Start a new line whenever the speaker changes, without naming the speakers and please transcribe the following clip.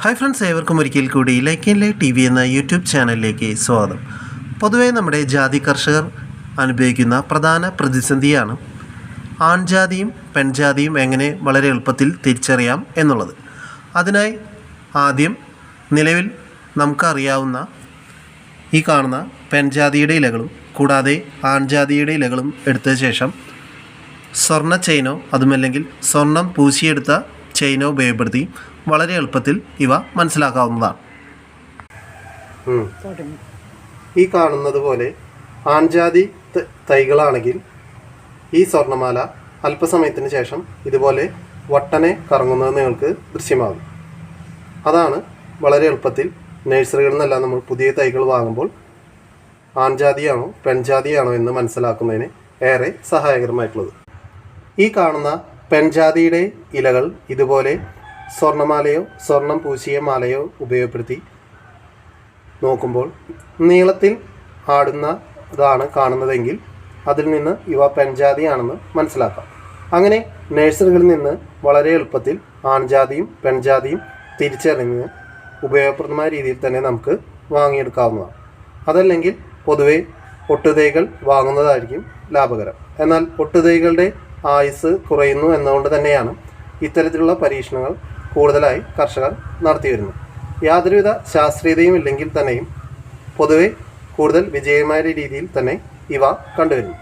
Hi friends ഏവർക്കും ഒരിക്കൽ കൂടി ലൈക്ക് ആൻഡ് ടി വി എന്ന യൂട്യൂബ് ചാനലിലേക്ക് സ്വാഗതം. പൊതുവേ നമ്മുടെ ജാതി കർഷകർ അനുഭവിക്കുന്ന പ്രധാന പ്രതിസന്ധിയാണ് ആൺജാതിയും പെൺജാതിയും എങ്ങനെ വളരെ എളുപ്പത്തിൽ തിരിച്ചറിയാം എന്നുള്ളത്. അതിനായി ആദ്യം നിലവിൽ നമുക്കറിയാവുന്ന ഈ കാണുന്ന പെൺജാതിയുടെ ഇലകളും കൂടാതെ ആൺജാതിയുടെ ഇലകളും എടുത്ത ശേഷം സ്വർണ ചെയിനോ അതുമല്ലെങ്കിൽ സ്വർണം പൂശിയെടുത്ത ചെയിനോ ഉപയോഗപ്പെടുത്തി വളരെ എളുപ്പത്തിൽ ഇവ മനസ്സിലാക്കാവുന്നതാണ്. ഈ കാണുന്നത് പോലെ ആൺജാതി തൈകളാണെങ്കിൽ ഈ സ്വർണമാല അല്പസമയത്തിന് ശേഷം ഇതുപോലെ വട്ടനെ കറങ്ങുന്നത് നിങ്ങൾക്ക് ദൃശ്യമാകും. അതാണ് വളരെ എളുപ്പത്തിൽ നഴ്സറികളിൽ നിന്നെല്ലാം നമ്മൾ പുതിയ തൈകൾ വാങ്ങുമ്പോൾ ആൺജാതിയാണോ പെൺജാതിയാണോ എന്ന് മനസ്സിലാക്കുന്നതിന് ഏറെ സഹായകരമായിട്ടുള്ളത്. ഈ കാണുന്ന പെൺജാതിയുടെ ഇലകൾ ഇതുപോലെ സ്വർണമാലയോ സ്വർണം പൂശിയ മാലയോ ഉപയോഗപ്പെടുത്തി നോക്കുമ്പോൾ നീളത്തിൽ ആടുന്നതാണ് കാണുന്നതെങ്കിൽ അതിൽ നിന്ന് ഇവ പെൺജാതിയാണെന്ന് മനസ്സിലാക്കാം. അങ്ങനെ നഴ്സറികളിൽ നിന്ന് വളരെ എളുപ്പത്തിൽ ആൺജാതിയും പെൺജാതിയും തിരിച്ചറിഞ്ഞ് ഉപയോഗപ്രദമായ രീതിയിൽ തന്നെ നമുക്ക് വാങ്ങിയെടുക്കാവുന്നതാണ്. അതല്ലെങ്കിൽ പൊതുവെ ഒട്ടുതൈകൾ വാങ്ങുന്നതായിരിക്കും ലാഭകരം. എന്നാൽ ഒട്ടുതൈകളുടെ ആയുസ് കുറയുന്നു എന്നതുകൊണ്ട് തന്നെയാണ് ഇത്തരത്തിലുള്ള പരീക്ഷണങ്ങൾ കൂടുതലായി കർഷകർ നടത്തി വരുന്നു. യാതൊരുവിധ ശാസ്ത്രീയതയും ഇല്ലെങ്കിൽ തന്നെയും പൊതുവെ കൂടുതൽ വിജയമായ രീതിയിൽ തന്നെ ഇവ കണ്ടുവരുന്നു.